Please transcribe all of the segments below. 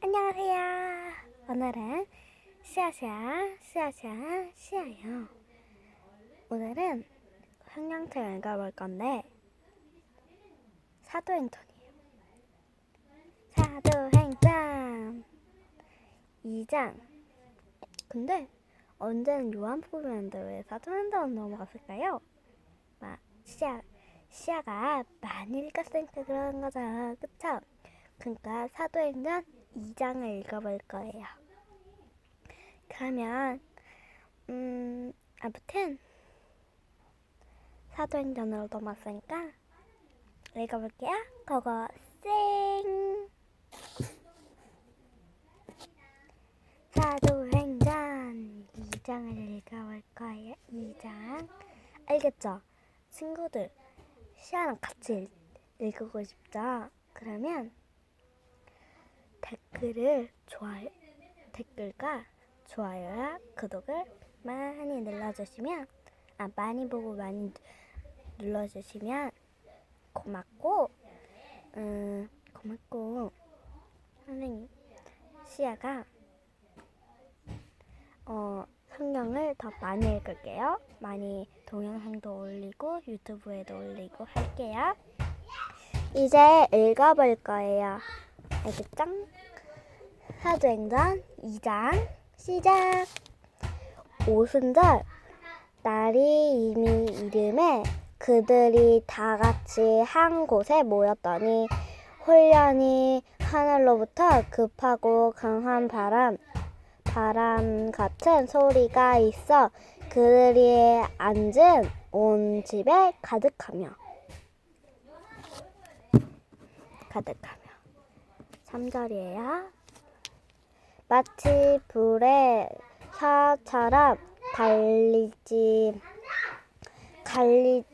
안녕하세요. 오늘은 시아시아, 시아시아, 시아예요. 오늘은 성경책을 읽어볼 건데 사도행전이에요. 사도행전 2장. 근데 언제는 요한복음인데 왜 사도행전 넘어갔을까요? 막 시아 시아가 많이 읽었으니까 그런 거죠. 그쵸? 그러니까 사도행전 2장을 읽어볼 거예요. 그러면 음 아무튼 사도행전으로 넘어갔으니까 읽어볼게요. 그거 쌩 사도행전 2장을 읽어볼 거예요. 2장 알겠죠? 친구들 시아랑 같이 읽, 읽고 싶죠? 그러면 댓글을 좋아요 댓글과 좋아요와 구독을 많이 눌러주시면 아 많이 보고 많이 눌러주시면 고맙고 음 고맙고. 선생님 시아가 어 성경을 더 많이 읽을게요. 많이 동영상도 올리고 유튜브에도 올리고 할게요. 이제 읽어볼 거예요 알겠죠? 사도행전 2장 시작. 오순절. 날이 이미 이름에 그들이 다 같이 한 곳에 모였더니 홀연히 하늘로부터 급하고 강한 바람 바람 같은 소리가 있어 그들이 앉은 온 집에 가득하며 가득하며 3절이에요. 마치 불의 혀처럼 갈리지 갈리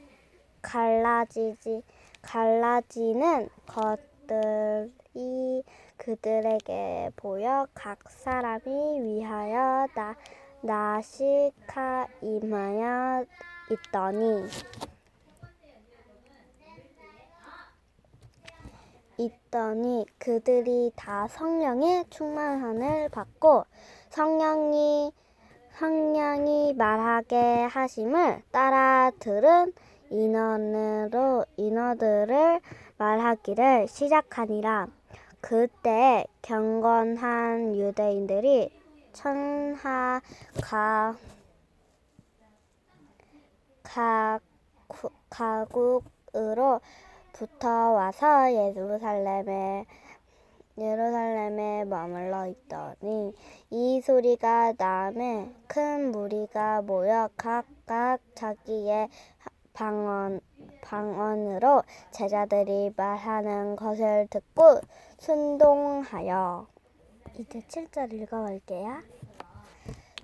갈라지지 갈라지는 것들이 그들에게 보여 각 사람이 위하여 나 나시카 임하여 있더니 있더니 그들이 다 성령의 충만함을 받고 성령이 성령이 말하게 하심을 따라 들은 인원으로 인어들을 말하기를 시작하니라. 그때 경건한 유대인들이 천하 가, 가, 구- 가국으로 부터 와서 예루살렘에 예루살렘에 머물러 있더니 이 소리가 남에 큰 무리가 모여 각각 자기의 방언 방언으로 제자들이 말하는 것을 듣고 순동하여 이제 7절 읽어볼게요.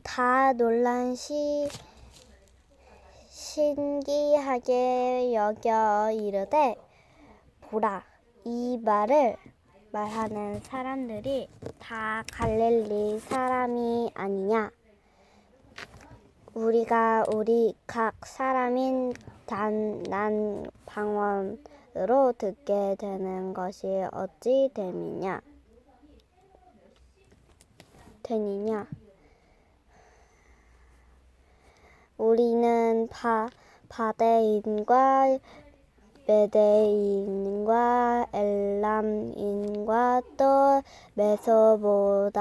다 놀란 시 신기하게 여겨 이르되 보라. 이 말을 말하는 사람들이 다 갈릴리 사람이 아니냐? 우리가 우리 각 사람인 단난 방언으로 듣게 되는 것이 어찌 됨이냐? 되니냐? 우리는 바, 바데인과 메데인과 엘람인과 또 메소보다미아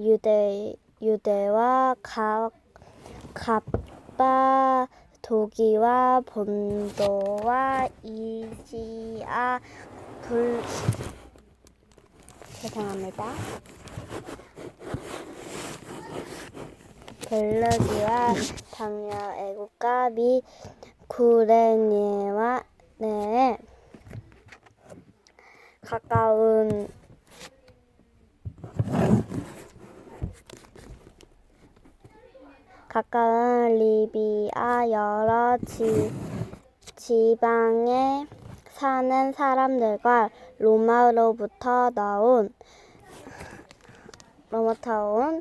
유대 유대와 각 갑바 도기와 본도와 이시아 불 죄송합니다. 벨르기와 당여 애국가 미 구레니와 네 가까운 가까운 리비아 여러 지, 지방에 사는 사람들과 로마로부터 나온 로마터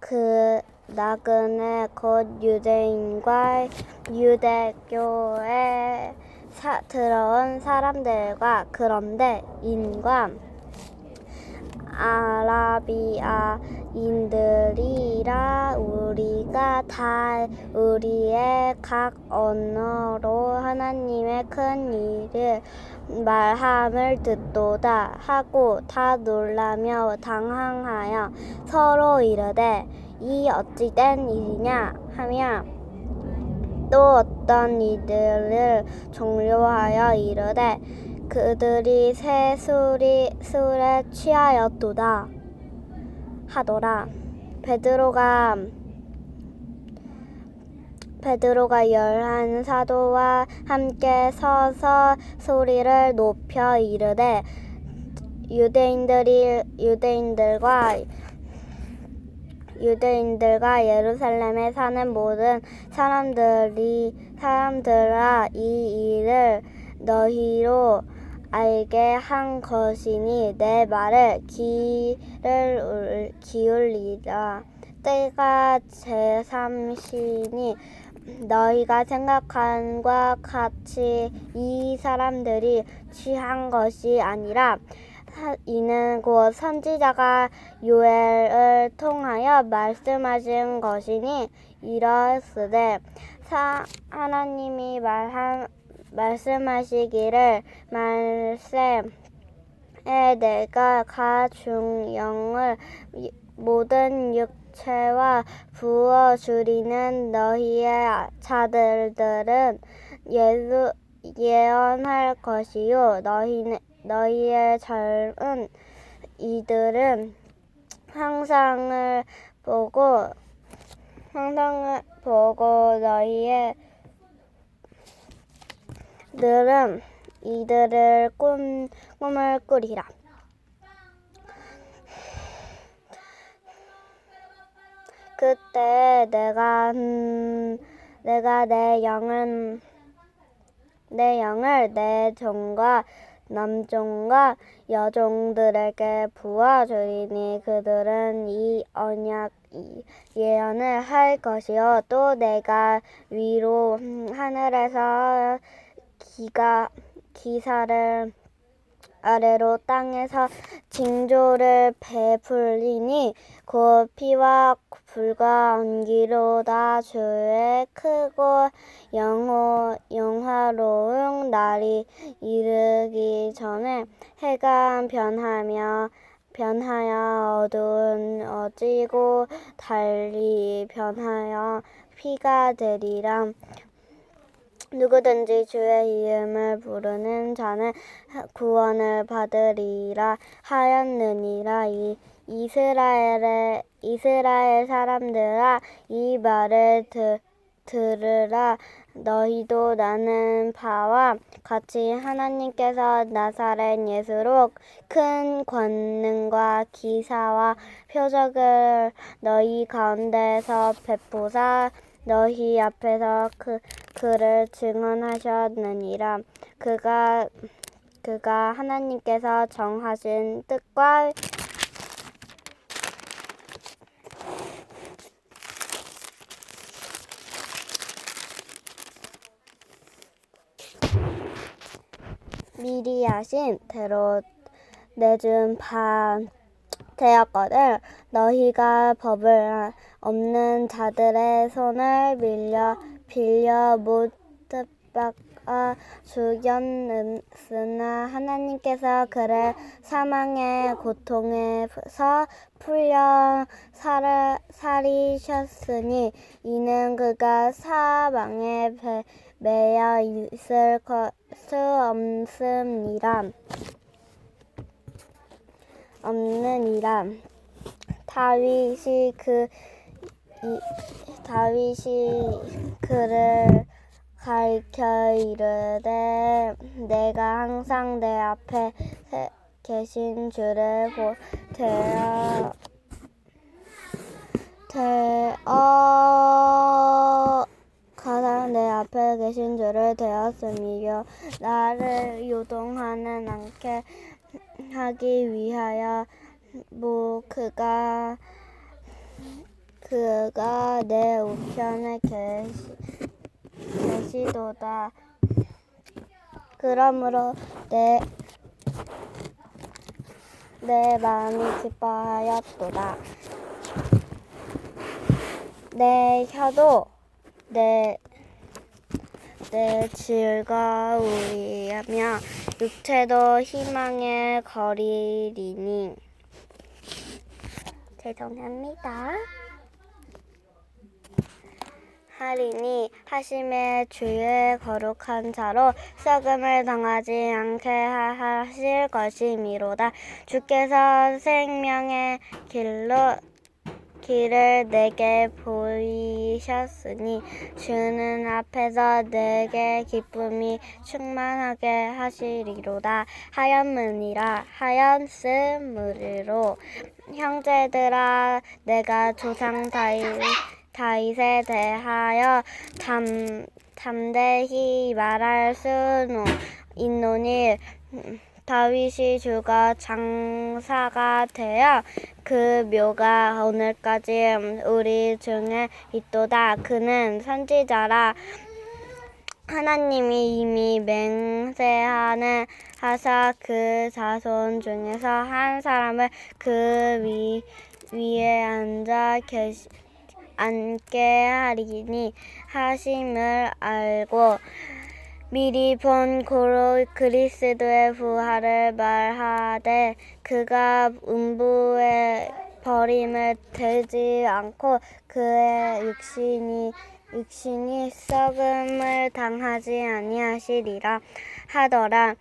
온그 나그네 곧 유대인과 유대교에 사, 들어온 사람들과 그런데 인과 아라비아인들이라 우리가 다 우리의 각 언어로 하나님의 큰 일을 말함을 듣도다 하고 다 놀라며 당황하여 서로 이르되 이 어찌 된 일이냐? 하며 또 어떤 이들을 종료하여 이르되 그들이 새 술이 술에 취하였도다 하더라. 베드로가 베드로가 열한 사도와 함께 서서 소리를 높여 이르되 유대인들이 유대인들과 유대인들과 예루살렘에 사는 모든 사람들이 사람들아 이 일을 너희로 알게 한 것이니 내 말을 귀를 기울이라. 때가 제삼시니 너희가 생각한과 같이 이 사람들이 취한 것이 아니라 이는 곧 선지자가 요엘을 통하여 말씀하신 것이니 이러으되 하나님이 말한 말씀하시기를 말세에 내가 가중영을 모든 육체와 부어 주리는 너희의 자들들은 예언할 것이요 너희는 너희의 젊은 이들은 항상을 보고 항상을 보고 너희의 들은 이들을 꿈, 꿈을 꾸리라. 그때 내가 음, 내가 내 영은 내 영을 내 종과 남종과 여종들에게 부어주리니 그들은 이 언약 예언을 할 것이요. 또 내가 위로 하늘에서 기가 기사를 아래로 땅에서 징조를 베풀리니 곧 피와 불과 온기로 다 주의 크고 영호, 영화로운 날이 이르기 전에 해가 변하며 변하여 어두운 어지고 달리 변하여 피가 되리라 누구든지 주의 이름을 부르는 자는 구원을 받으리라 하였느니라. 이 이스라엘의 이스라엘 사람들아 이 말을 드, 들으라. 너희도 나는 바와 같이 하나님께서 나사렛 예수로 큰 권능과 기사와 표적을 너희 가운데서 베푸사 너희 앞에서 그 그를 증언하셨느니라. 그가 그가 하나님께서 정하신 뜻과 미리 하신 대로 내준 바 되었거든. 너희가 법을 없는 자들의 손을 빌려 못 박아 죽였으나 하나님께서 그를 사망의 고통에서 풀려 살, 살이셨으니 이는 그가 사망에 매여 있을 수 없음이라. 없느니라. 다윗이 그 이, 다윗이 그를 가르쳐 이르되 내가 항상 내 앞에 계신 주를 보, 되어 되어 가장 내 앞에 계신 주를 되었으며 나를 요동하는 않게 하기 위하여 뭐 그가 그가 내 우편에 계시, 계시도다. 그러므로 내 내 마음이 기뻐하였도다. 내 혀도 내, 내 즐거우리며 육체도 희망에 거리리니 죄송합니다. 하리니 하심의 주의 거룩한 자로 썩음을 당하지 않게 하실 것이미로다. 주께서 생명의 길로 길을 내게 보이셨으니 주는 앞에서 내게 기쁨이 충만하게 하시리로다. 하였느니라 하였으므로 형제들아 내가 조상 다윗 다윗에 대하여 담, 담대히 말할 수는 있노니 다윗이 주가 장사가 되어 그 묘가 오늘까지 우리 중에 있도다. 그는 선지자라 하나님이 이미 맹세하는 하사 그 자손 중에서 한 사람을 그 위, 위에 앉아 계시, 앉게 하리니 하심을 알고 미리 본 고로 그리스도의 부활을 말하되 그가 음부에 버림을 되지 않고 그의 육신이 육신이 썩음을 당하지 아니하시리라 하더라.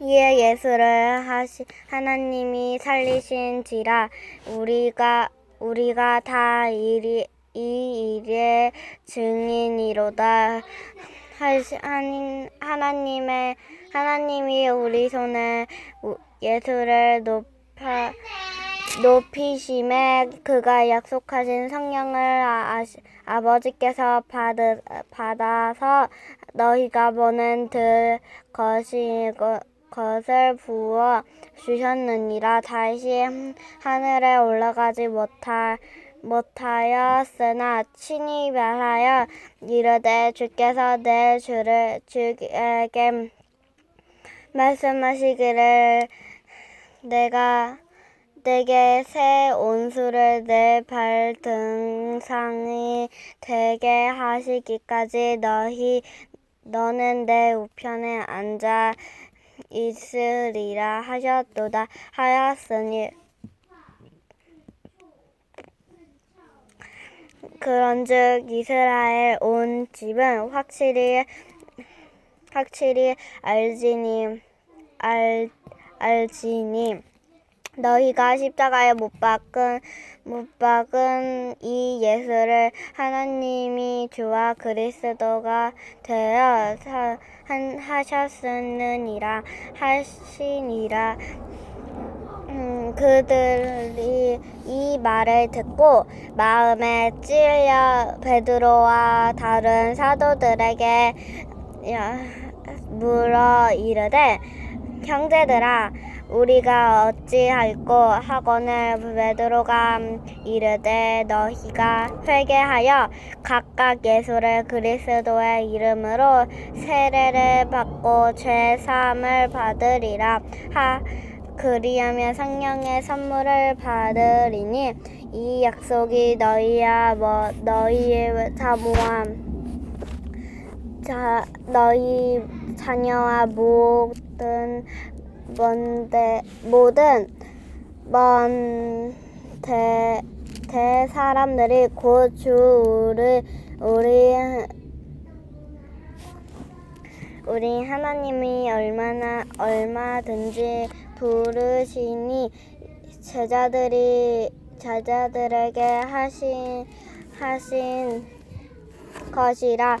이에 예수를 하시, 하나님이 살리신지라 우리가 우리가 다 이리, 이 일의 증인이로다. 하나님의 하나님이 우리 손에 우- 예수를 높아 높이심에 그가 약속하신 성령을 아, 아, 버지께서 받으, 받아서 너희가 보는 그 것이 그- 것을 부어 주셨느니라. 다시 하늘에 올라가지 못하 못하였으나 친히 말하여 이르되 주께서 내 주를 주에게 말씀하시기를 내가 내게 새 온수를 내 발 등상이 되게 하시기까지 너희 너는 내 우편에 앉아 있으리라 하셨도다. 하였으니 그런즉 이스라엘 온 집은 확실히 확실히 알지니 알 알지니 너희가 십자가에 못 박은 못 박은 이 예수를 하나님이 주와 그리스도가 되어 사, 한, 하셨으느니라 하시니라. 음, 그들이 이 말을 듣고 마음에 찔려 베드로와 다른 사도들에게 야, 물어 이르되 형제들아 우리가 어찌할꼬 하거늘 베드로가 이르되 너희가 회개하여 각각 예수를 그리스도의 이름으로 세례를 받고 죄 사함을 받으리라. 하 그리하면 성령의 선물을 받으리니 이 약속이 너희야 뭐 너희의 자모와 자 너희 자녀와 모든 먼데 모든 먼대 대 사람들이 우리 우리 우리 하나님이 얼마나 얼마든지 부르시니 제자들이 제자들에게 하신 하신 것이라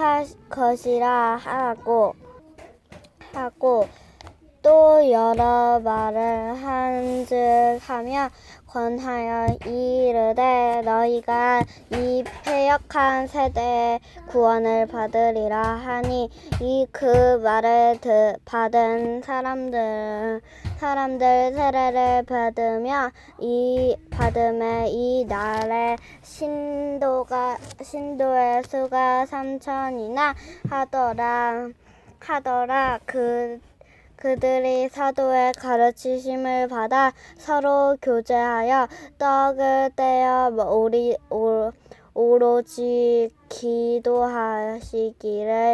하 것이라 하고 하고 또 여러 말을 한즉하며 권하여 이르되 너희가 이 패역한 세대의 구원을 받으리라 하니 이 그 말을 드, 받은 사람들 사람들 세례를 받으며 이 받음에 이 날에 신도가 신도의 수가 삼천이나 하더라. 하더라. 그 그들이 사도의 가르치심을 받아 서로 교제하여 떡을 떼어 오리, 오, 오로지 기도하시기를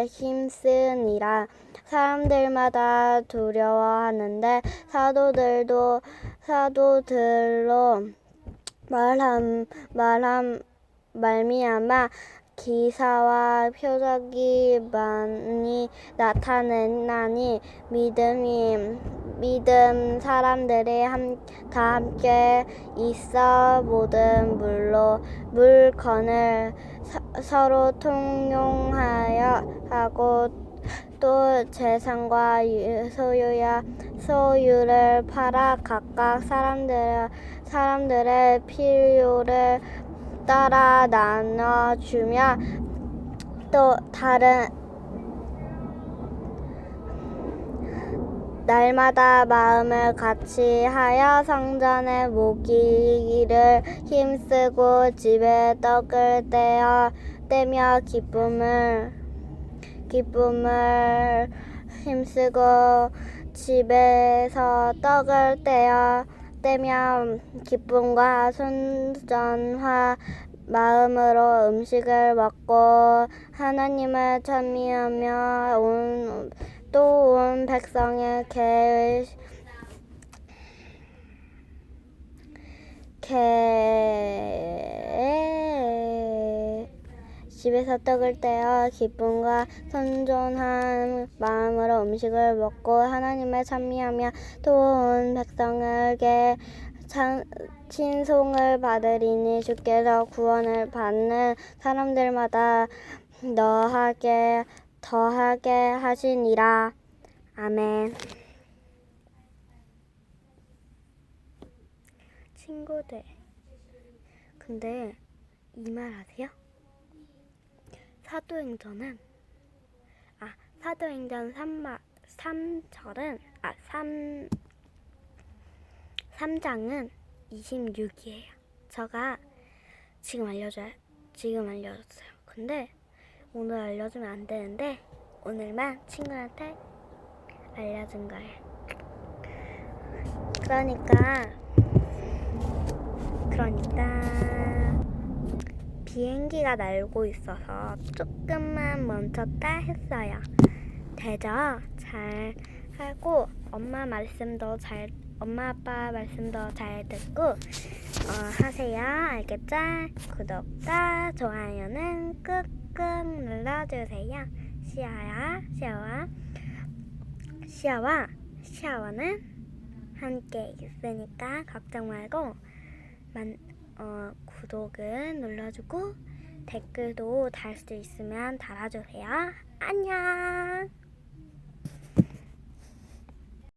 힘쓰니라. 사람들마다 두려워하는데 사도들도 사도들로 말함 말함 말미암아 기사와 표적이 많이 나타나니 믿음이 믿음 사람들이 함, 다 함께 있어 모든 물로 물건을 서, 서로 통용하여 하고 또 재산과 유- 소유야 소유를 팔아 각각 사람들 사람들의 필요를 따라 나눠주며 또 다른 날마다 마음을 같이 하여 성전에 모기를 힘쓰고 집에 떡을 떼어 떼며 기쁨을 기쁨을 힘쓰고 집에서 떡을 떼어 떼며 기쁨과 순전화 마음으로 음식을 먹고 하나님을 찬미하며 온, 또 온 백성의 개, 개, 집에서 떡을 떼어 기쁨과 선존한 마음으로 음식을 먹고 하나님을 찬미하며 또온 백성에게 찬, 친송을 받으리니 주께서 구원을 받는 사람들마다 너하게 더하게 하시니라. 아멘. 친구들, 근데 이 말 아세요? 사도행전은 아 사도행전 3마 3절은 아 3, 3장은 26이에요. 제가 지금 알려줘요. 지금 알려줬어요. 근데 오늘 알려주면 안 되는데 오늘만 친구한테 알려준 거예요. 그러니까 그러니까 비행기가 날고 있어서 조금만 멈췄다 했어요. 되죠? 잘 하고 엄마 말씀도 잘 엄마 아빠 말씀도 잘 듣고 어, 하세요. 알겠죠? 구독과 좋아요는 꾹꾹 눌러주세요. 시아야, 시아와 시아와 시아와는 함께 있으니까 걱정 말고 만, 어, 구독은 눌러주고 댓글도 달 수 있으면 달아주세요. 안녕.